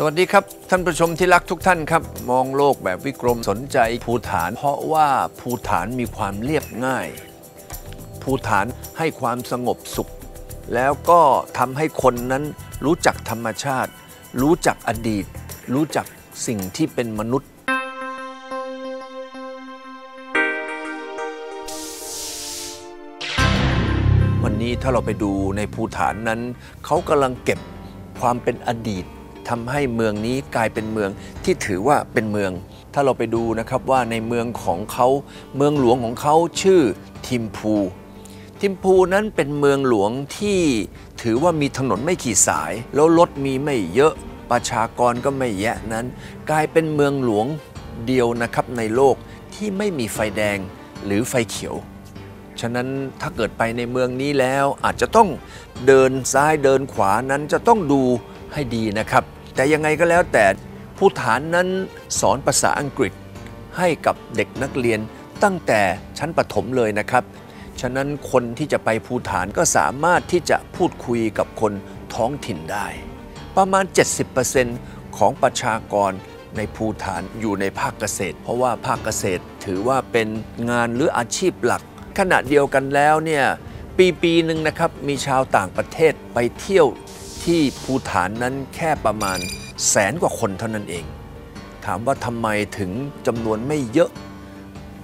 สวัสดีครับ ท่านผู้ชมที่รักทุกท่านครับ มองโลกแบบวิกรมสนใจภูฐาน เพราะว่าภูฐานมีความเรียบง่าย ภูฐานให้ความสงบสุข แล้วก็ทำให้คนนั้นรู้จักธรรมชาติ รู้จักอดีต รู้จักสิ่งที่เป็นมนุษย์ วันนี้ถ้าเราไปดูในภูฐานนั้น เขากำลังเก็บความเป็นอดีต ทำให้เมืองนี้กลายเป็นเมืองที่ถือว่าเป็นเมือง ถ้าเราไปดูนะครับว่าในเมืองของเขาเมืองหลวงของเขาชื่อทิมพู ทิมพูนั้นเป็นเมืองหลวงที่ถือว่ามีถนนไม่ขี่สาย แล้วรถมีไม่เยอะประชากรก็ไม่แยะนั้น กลายเป็นเมืองหลวงเดียวนะครับในโลกที่ไม่มีไฟแดงหรือไฟเขียว ฉะนั้นถ้าเกิดไปในเมืองนี้แล้วอาจจะต้องเดินซ้ายเดินขวานั้นจะต้องดูให้ดีนะครับ แต่ยังไงก็แล้วแต่ผู้ฐานนั้นสอนภาษาอังกฤษให้กับเด็กนักเรียนตั้งแต่ชั้นประถมเลยนะครับ ฉะนั้นคนที่จะไปภูฐานก็สามารถที่จะพูดคุยกับคนท้องถิ่นได้ ประมาณ 70%ของประชากรในภูฐานอยู่ในภาคเกษตร เพราะว่าภาคเกษตรถือว่าเป็นงานหรืออาชีพหลัก ขณะเดียวกันแล้วเนี่ยปีปีหนึ่งนะครับมีชาวต่างประเทศไปเที่ยว ที่ภูฐานนั้นแค่ประมาณแสนกว่าคนเท่านั้นเอง ถามว่าทำไมถึงจำนวนไม่เยอะ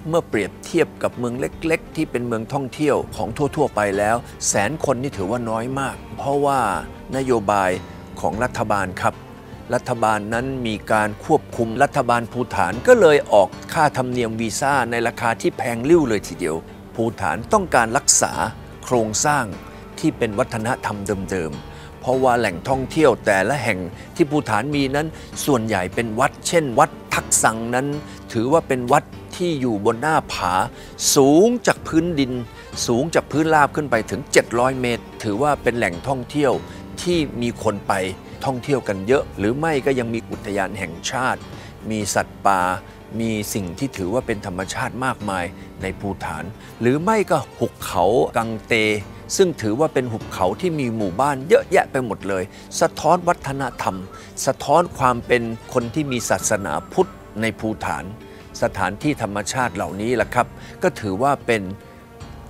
เมื่อเปรียบเทียบกับเมืองเล็ก ๆ ที่เป็นเมืองท่องเที่ยวของทั่ว ๆ ไปแล้ว แสนคนนี่ถือว่าน้อยมาก เพราะว่านโยบายของรัฐบาลครับ รัฐบาลนั้นมีการควบคุมรัฐบาลภูฐานก็เลยออกค่าธรรมเนียมวีซ่าในราคาที่แพงริ้วเลยทีเดียวภูฐานต้องการรักษาโครงสร้างที่เป็นวัฒนธรรมเดิมๆ เพราะว่าแหล่งท่องเที่ยวแต่ละแห่งที่ภูฐานมีนั้น ส่วนใหญ่เป็นวัด เช่น วัดทักษังนั้น ถือว่าเป็นวัดที่อยู่บนหน้าผา สูงจากพื้นดิน สูงจากพื้นราบขึ้นไปถึง 700 เมตร ถือว่าเป็นแหล่งท่องเที่ยวที่มีคนไปท่องเที่ยวกันเยอะ หรือไม่ก็ยังมีอุทยานแห่งชาติ มีสัตว์ป่ามีสิ่งที่ถือว่าเป็นธรรมชาติมากมายในภูฐาน หรือไม่ก็หุบเขากังเต ซึ่งถือว่าเป็นหุบเขาที่มีหมู่บ้านเยอะแยะไปหมดเลย สะท้อนวัฒนธรรม สะท้อนความเป็นคนที่มีศาสนาพุทธในภูฐาน สถานที่ธรรมชาติเหล่านี้แหละครับ ก็ถือว่าเป็น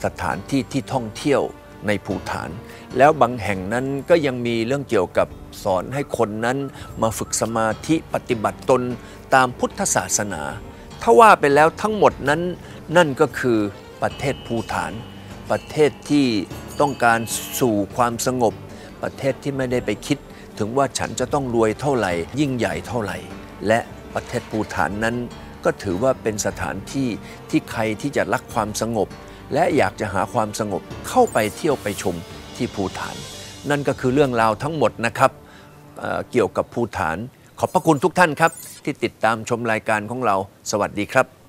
สถานที่ที่ท่องเที่ยวในภูฐาน แล้วบางแห่งนั้นก็ยังมีเรื่องเกี่ยวกับสอนให้คนนั้นมาฝึกสมาธิปฏิบัติตนตามพุทธศาสนา ถ้าว่าไปแล้วทั้งหมดนั้นนั่นก็คือประเทศภูฐาน ประเทศที่ ต้องการสู่ความสงบ ประเทศที่ไม่ได้ไปคิด ถึงว่าฉันจะต้องรวยเท่าไหร่ ยิ่งใหญ่เท่าไหร่ และประเทศภูฐานนั้น ก็ถือว่าเป็นสถานที่ที่ใครที่จะรักความสงบ และอยากจะหาความสงบเข้าไปเที่ยวไปชมที่ภูฐาน นั่นก็คือเรื่องราวทั้งหมดนะครับเเกี่ยวกับภูฐาน ขอบพระคุณทุกท่านครับ ที่ติดตามชมรายการของเรา สวัสดีครับ